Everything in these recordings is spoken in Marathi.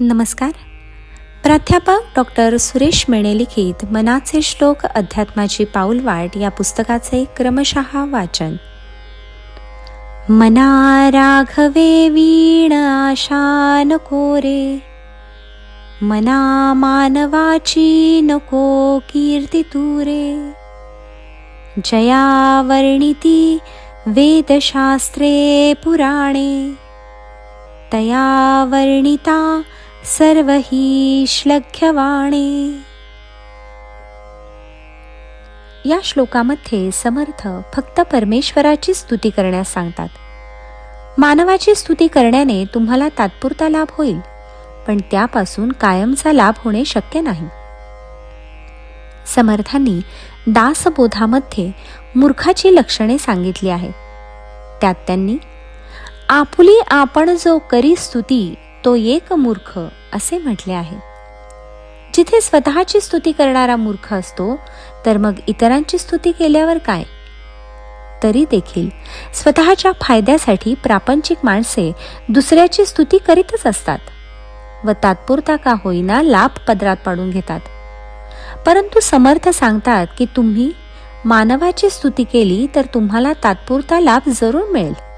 नमस्कार. प्राध्यापक डॉक्टर सुरेश मेणे लिखित मनाचे श्लोक अध्यात्माची पाऊलवाट या पुस्तकाचे क्रमशः वाचन. मना राघवे वीण आशा नको रे. मना मानवाची नको कीर्ती तुरे जया वर्णिती वेदशास्त्रे पुराणे. तया वर्णिता सर्व ही श्लघ्यवाणे या श्लोकामध्ये समर्थ फक्त परमेश्वराची स्तुती करण्यास सांगतात. मानवाची स्तुती करण्याने तुम्हाला तात्पुरता लाभ होईल पण त्यापासून कायमचा लाभ होणे शक्य नाही. समर्थांनी दासबोधामध्ये मूर्खाची लक्षणे सांगितली आहेत. त्यात त्यांनी आपुली आपण जो करी स्तुती तो एक मूर्ख असे म्हटले आहे. जिथे स्वतःची स्तुती करणारा मूर्ख असतो तर मग इतरांची स्तुती केल्यावर काय? तरी देखील स्वतःच्या फायद्यासाठी प्रापंचिक माणसे दुसऱ्याची स्तुती करीतच असतात व तात्पुरता का होईना लाभ पदरात पाडून घेतात. परंतु समर्थ सांगतात की तुम्ही मानवाची स्तुती केली तर तुम्हाला तात्पुरता लाभ जरूर मिळेल.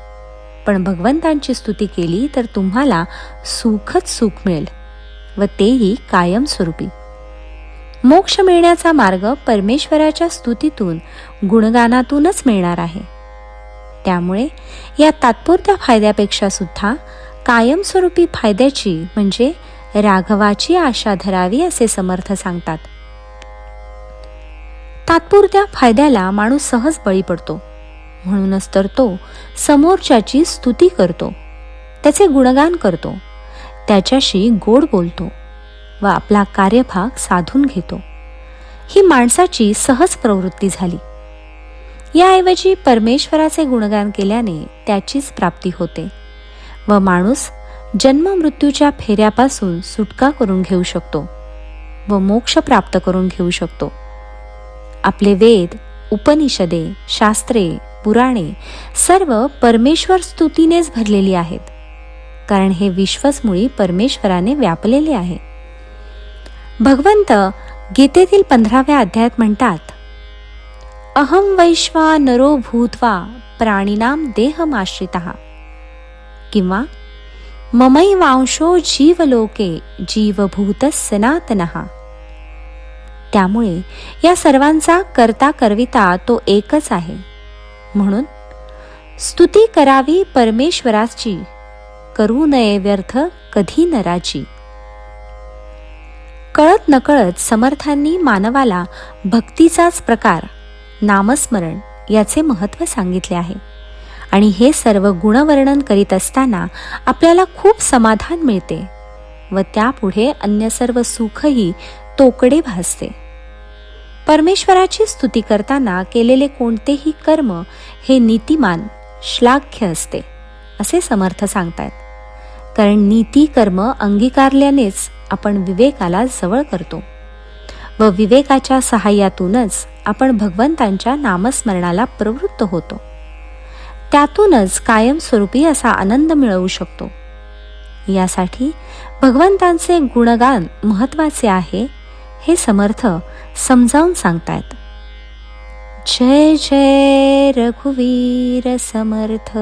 पण भगवंतांची स्तुती केली तर तुम्हाला सुखच सुख मिळेल व तेही कायमस्वरूपी. मोक्ष मिळण्याचा मार्ग परमेश्वराच्या स्तुतीतून गुणगानातूनच मिळणार आहे. त्यामुळे या तात्पुरत्या फायद्यापेक्षा सुद्धा कायमस्वरूपी फायद्याची म्हणजे राघवाची आशा धरावी असे समर्थ सांगतात. तात्पुरत्या फायद्याला माणूस सहज बळी पडतो. म्हणूनच तर तो समोरच्याची स्तुती करतो त्याचे गुणगान करतो त्याच्याशी गोड बोलतो व आपला कार्यभाग साधून घेतो. ही माणसाची सहज प्रवृत्ती झाली. याऐवजी परमेश्वराचे गुणगान केल्याने त्याचीच प्राप्ती होते व माणूस जन्म मृत्यूच्या फेऱ्यापासून सुटका करून घेऊ शकतो व मोक्ष प्राप्त करून घेऊ शकतो. आपले वेद उपनिषदे शास्त्रे पुराणे सर्व परमेश्वर स्तुतीनेच भरलेली आहेत. कारण हे विश्वच मुळी परमेश्वराने व्यापलेले आहे. भगवंत गीतेतील पंधराव्या अध्यायात म्हणतात अहम वैश्वा नरो भूत्वा प्राणीनाम देहमाश्रित. किंवा ममै वांशो जीवलोके जीवभूत सनातन. त्यामुळे या सर्वांचा करता करविता तो एकच आहे. म्हणून स्तुती करावी परमेश्वराची करू नये व्यर्थ कधी नराची. कळत नकळत समर्थांनी मानवाला भक्तीचाच प्रकार नामस्मरण याचे महत्त्व सांगितले आहे. आणि हे सर्व गुणवर्णन करीत असताना आपल्याला खूप समाधान मिळते व त्यापुढे अन्य सर्व सुखही तोकडे भासते. परमेश्वराची स्तुती करताना केलेले कोणतेही कर्म हे नीतिमान श्लाघ्य असते असे समर्थ सांगतायत. कारण नीती कर्म अंगीकारल्यानेच आपण विवेकाला जवळ करतो. व विवेकाच्या सहाय्यातूनच आपण भगवंतांच्या नामस्मरणाला प्रवृत्त होतो. त्यातूनच कायमस्वरूपी असा आनंद मिळवू शकतो. यासाठी भगवंतांचे गुणगान महत्त्वाचे आहे हे समर्थ समजावून सांगतायत. जय जय रघुवीर समर्थ.